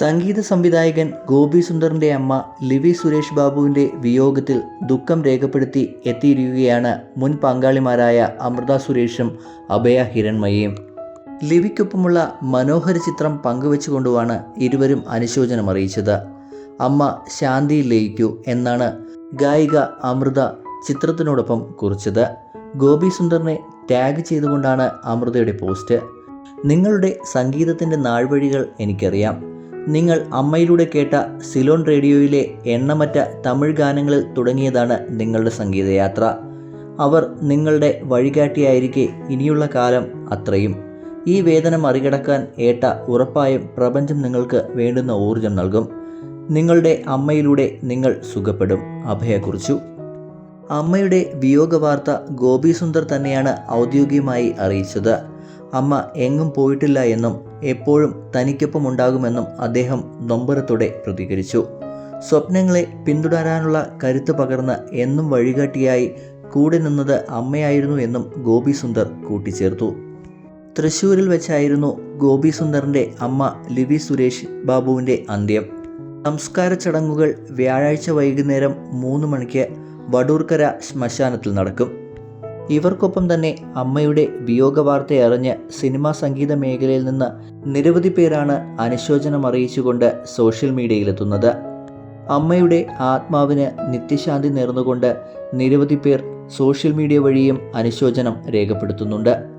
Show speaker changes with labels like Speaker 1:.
Speaker 1: സംഗീത സംവിധായകൻ ഗോപി സുന്ദറിന്റെ അമ്മ ലിവി സുരേഷ് ബാബുവിന്റെ വിയോഗത്തിൽ ദുഃഖം രേഖപ്പെടുത്തി എത്തിയിരിക്കുകയാണ് മുൻ പങ്കാളിമാരായ അമൃത സുരേഷും അഭയ ഹിരൺമയയും. ലിവിക്കൊപ്പമുള്ള മനോഹര ചിത്രം പങ്കുവെച്ചുകൊണ്ടുമാണ് ഇരുവരും അനുശോചനം അറിയിച്ചത്. അമ്മ ശാന്തി ലയിക്കൂ എന്നാണ് ഗായിക അമൃത ചിത്രത്തിനോടൊപ്പം കുറിച്ചത്. ഗോപി സുന്ദറിനെ ടാഗ് ചെയ്തുകൊണ്ടാണ് അമൃതയുടെ പോസ്റ്റ്. നിങ്ങളുടെ സംഗീതത്തിന്റെ നാൾവഴികൾ എനിക്കറിയാം. നിങ്ങൾ അമ്മയിലൂടെ കേട്ട സിലോൺ റേഡിയോയിലെ എണ്ണമറ്റ തമിഴ് ഗാനങ്ങളിൽ തുടങ്ങിയതാണ് നിങ്ങളുടെ സംഗീതയാത്ര. അവർ നിങ്ങളുടെ വഴികാട്ടിയായിരിക്കെ ഇനിയുള്ള കാലം അത്രയും. ഈ വേദന മറികടക്കാൻ ഏട്ട ഉറപ്പായും പ്രപഞ്ചം നിങ്ങൾക്ക് വേണ്ടുന്ന ഊർജം നൽകും. നിങ്ങളുടെ അമ്മയിലൂടെ നിങ്ങൾ സുഖപ്പെടും. അഭയെക്കുറിച്ചു. അമ്മയുടെ വിയോഗ വാർത്ത ഗോപി സുന്ദർ തന്നെയാണ് ഔദ്യോഗികമായി അറിയിച്ചത്. അമ്മ എങ്ങും പോയിട്ടില്ല എന്നും എപ്പോഴും തനിക്കൊപ്പം ഉണ്ടാകുമെന്നും അദ്ദേഹം നൊമ്പരത്തോടെ പ്രതികരിച്ചു. സ്വപ്നങ്ങളെ പിന്തുടരാനുള്ള കരുത്ത് പകർന്ന് എന്നും വഴികാട്ടിയായി കൂടെ നിന്നത് അമ്മയായിരുന്നു എന്നും ഗോപി സുന്ദർ കൂട്ടിച്ചേർത്തു. തൃശ്ശൂരിൽ വെച്ചായിരുന്നു ഗോപി സുന്ദറിന്റെ അമ്മ ലിവി സുരേഷ് ബാബുവിന്റെ അന്ത്യം. സംസ്കാര ചടങ്ങുകൾ വ്യാഴാഴ്ച വൈകുന്നേരം മൂന്ന് മണിക്ക് വടൂർക്കര ശ്മശാനത്തിൽ നടക്കും. ഇവർക്കൊപ്പം തന്നെ അമ്മയുടെ വിയോഗ വാർത്തയറിഞ്ഞ് സിനിമാ സംഗീത മേഖലയിൽ നിന്ന് നിരവധി പേരാണ് അനുശോചനം അറിയിച്ചുകൊണ്ട് സോഷ്യൽ മീഡിയയിലെത്തുന്നത്. അമ്മയുടെ ആത്മാവിന് നിത്യശാന്തി നേർന്നുകൊണ്ട് നിരവധി പേർ സോഷ്യൽ മീഡിയ വഴിയും അനുശോചനം രേഖപ്പെടുത്തുന്നുണ്ട്.